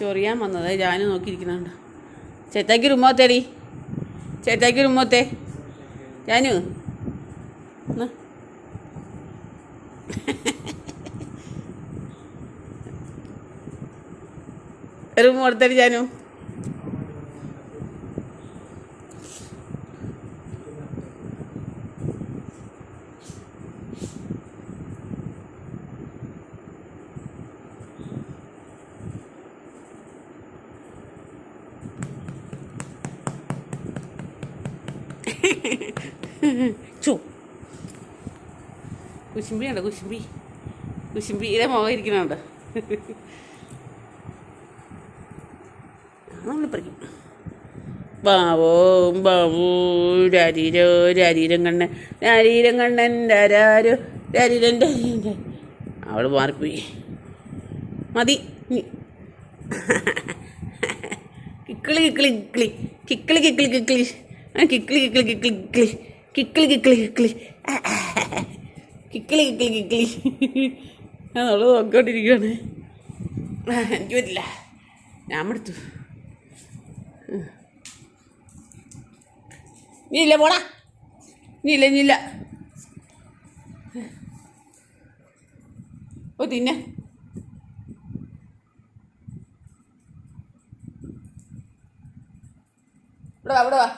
ചൊറിയാൻ വന്നത്. ഞാൻ നോക്കിയിരിക്കുന്നുണ്ട്. ചേത്താക്കി റൂമോത്തേടി ചേത്താക്കി റൂമോത്തേ ജാനു. റൂം കൊടുത്തേടി ജാനു. ചു. കുശുമ്പി ഉണ്ട് കുശുമ്പി കുശുമ്പിയുടെ മുഖം ഇരിക്കുന്നുണ്ട്. നമ്മൾ ബാവോ ബാവോ രാരീരോ രാരീരം കണ്ണൻ രാരീരം കണ്ണൻ രാരാരോ രാരീരൻ അവൾ മാറിപ്പോയി. മതി. കിക്കിളി കിക്കിളി കിക്കിളി. കിക്കിളി കിക്കിളി കിക്കിളി. കിക്കിളി കിക്കിളി കിക്കിളി കിക്കിളി. കിക്കിളി കിക്കിളി കിക്കിളി. കിക്കിളി കിക്കിളി കിക്കിളി. ഞാൻ അവൾ നോക്കിക്കൊണ്ടിരിക്കുകയാണ് എനിക്ക് പറ്റില്ല. ഞാൻ എടുത്തു നീ ഇല്ല പോടാ നീ ഇല്ല നീ ഇല്ല ഓ തിന്നെ. ഇവിടെ വാ ഇവിടെ വാ.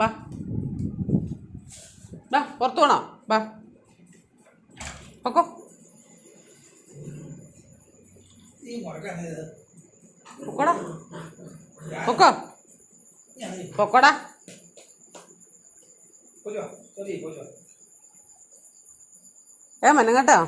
വാ ബാ പുറത്തു പോണോ. ബാ. പൊക്കോ. പൊക്കോടാ. പൊക്കോ. പൊക്കോടാ. ഏ മനം കേട്ടോ